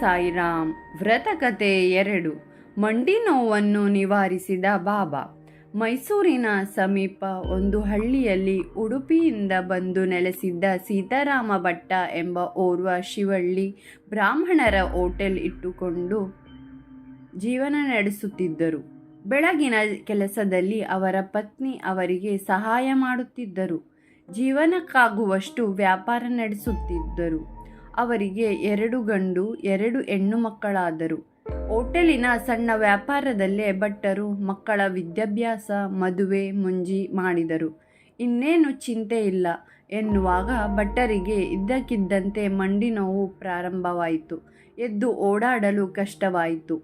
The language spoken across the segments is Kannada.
ಸಾಯಿರಾಮ್. ವ್ರತಕತೆ ಎರಡು. ಮಂಡಿ ನೋವನ್ನು ನಿವಾರಿಸಿದ ಬಾಬಾ. ಮೈಸೂರಿನ ಸಮೀಪ ಒಂದು ಹಳ್ಳಿಯಲ್ಲಿ ಉಡುಪಿಯಿಂದ ಬಂದು ನೆಲೆಸಿದ್ದ ಸೀತಾರಾಮ ಭಟ್ಟ ಎಂಬ ಓರ್ವ ಶಿವಳ್ಳಿ ಬ್ರಾಹ್ಮಣರ ಹೋಟೆಲ್ ಇಟ್ಟುಕೊಂಡು ಜೀವನ ನಡೆಸುತ್ತಿದ್ದರು. ಬೆಳಗಿನ ಕೆಲಸದಲ್ಲಿ ಅವರ ಪತ್ನಿ ಅವರಿಗೆ ಸಹಾಯ ಮಾಡುತ್ತಿದ್ದರು. ಜೀವನಕ್ಕಾಗುವಷ್ಟು ವ್ಯಾಪಾರ ನಡೆಸುತ್ತಿದ್ದರು. ಅವರಿಗೆ ಎರಡು ಗಂಡು, ಎರಡು ಹೆಣ್ಣು ಮಕ್ಕಳಾದರು. ಹೋಟೆಲಿನ ಸಣ್ಣ ವ್ಯಾಪಾರದಲ್ಲೇ ಭಟ್ಟರು ಮಕ್ಕಳ ವಿದ್ಯಾಭ್ಯಾಸ, ಮದುವೆ, ಮುಂಜಿ ಮಾಡಿದರು. ಇನ್ನೇನು ಚಿಂತೆ ಇಲ್ಲ ಎನ್ನುವಾಗ ಭಟ್ಟರಿಗೆ ಇದ್ದಕ್ಕಿದ್ದಂತೆ ಮಂಡಿ ನೋವು ಪ್ರಾರಂಭವಾಯಿತು. ಎದ್ದು ಓಡಾಡಲು ಕಷ್ಟವಾಯಿತು.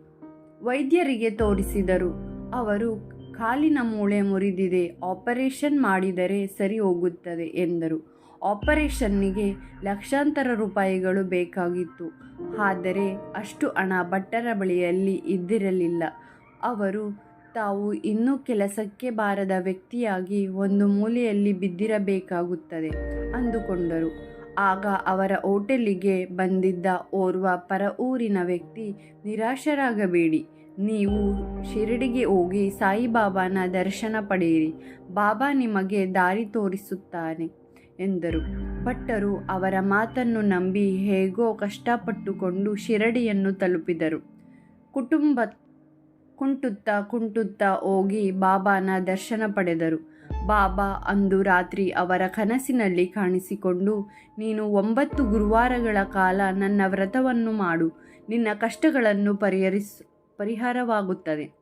ವೈದ್ಯರಿಗೆ ತೋರಿಸಿದರು, ಅವರು ಕಾಲಿನ ಮೂಳೆ ಮುರಿದಿದೆ, ಆಪರೇಷನ್ ಮಾಡಿದರೆ ಸರಿ ಹೋಗುತ್ತದೆ ಎಂದರು. ಆಪರೇಷನ್ನಿಗೆ ಲಕ್ಷಾಂತರ ರೂಪಾಯಿಗಳು ಬೇಕಾಗಿತ್ತು. ಆದರೆ ಅಷ್ಟು ಹಣ ಭಟ್ಟರ ಬಳಿಯಲ್ಲಿ ಇದ್ದಿರಲಿಲ್ಲ. ಅವರು, ತಾವು ಇನ್ನೂ ಕೆಲಸಕ್ಕೆ ಬಾರದ ವ್ಯಕ್ತಿಯಾಗಿ ಒಂದು ಮೂಲೆಯಲ್ಲಿ ಬಿದ್ದಿರಬೇಕಾಗುತ್ತದೆ ಅಂದುಕೊಂಡರು. ಆಗ ಅವರ ಹೋಟೆಲಿಗೆ ಬಂದಿದ್ದ ಓರ್ವ ಪರ ಊರಿನ ವ್ಯಕ್ತಿ, ನಿರಾಶರಾಗಬೇಡಿ. ನೀವು ಶಿರಡಿಗೆ ಹೋಗಿ ಸಾಯಿಬಾಬಾನ ದರ್ಶನ ಪಡೆಯಿರಿ. ಬಾಬಾ ನಿಮಗೆ ದಾರಿ ತೋರಿಸುತ್ತಾನೆ. ಎಂದರು. ಭಟ್ಟರು ಅವರ ಮಾತನ್ನು ನಂಬಿ ಹೇಗೋ ಕಷ್ಟಪಟ್ಟುಕೊಂಡು ಶಿರಡಿಯನ್ನು ತಲುಪಿದರು. ಕುಟುಂಬ ಕುಂಟುತ್ತಾ ಕುಂಟುತ್ತಾ ಹೋಗಿ ಬಾಬಾನ ದರ್ಶನ ಪಡೆದರು. ಬಾಬಾ, ಅಂದು ರಾತ್ರಿ ಅವರ ಕನಸಿನಲ್ಲಿ ಕಾಣಿಸಿಕೊಂಡು ನೀನು ಒಂಬತ್ತು ಗುರುವಾರಗಳ ಕಾಲ ನನ್ನ ವ್ರತವನ್ನು ಮಾಡು. ನಿನ್ನ ಕಷ್ಟಗಳನ್ನು ಪರಿಹರಿಸ್, ಪರಿಹಾರವಾಗುತ್ತದೆ.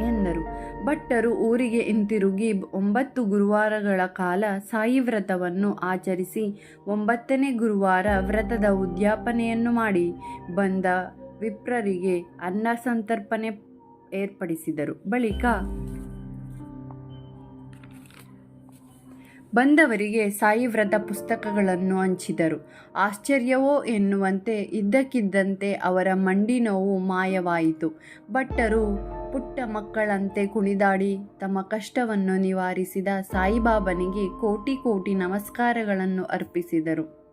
ಎಂದರು. ಭಟ್ಟರು ಊರಿಗೆ ಹಿಂತಿರುಗಿ ಒಂಬತ್ತು ಗುರುವಾರಗಳ ಕಾಲ ಸಾಯಿ ವ್ರತವನ್ನು ಆಚರಿಸಿ ಒಂಬತ್ತನೇ ಗುರುವಾರ ವ್ರತದ ಉದ್ಯಾಪನೆಯನ್ನು ಮಾಡಿ ಬಂದ ವಿಪ್ರರಿಗೆ ಅನ್ನ ಸಂತರ್ಪಣೆ ಏರ್ಪಡಿಸಿದರು. ಬಳಿಕ ಬಂದವರಿಗೆ ಸಾಯಿ ವ್ರತ ಪುಸ್ತಕಗಳನ್ನು ಹಂಚಿದರು. ಆಶ್ಚರ್ಯವೋ ಎನ್ನುವಂತೆ ಇದ್ದಕ್ಕಿದ್ದಂತೆ ಅವರ ಮಂಡಿ ನೋವು ಮಾಯವಾಯಿತು. ಭಟ್ಟರು ಪುಟ್ಟ ಮಕ್ಕಳಂತೆ ಕುಣಿದಾಡಿ ತಮ್ಮ ಕಷ್ಟವನ್ನು ನಿವಾರಿಸಿದ ಸಾಯಿಬಾಬನಿಗೆ ಕೋಟಿ ಕೋಟಿ ನಮಸ್ಕಾರಗಳನ್ನು ಅರ್ಪಿಸಿದರು.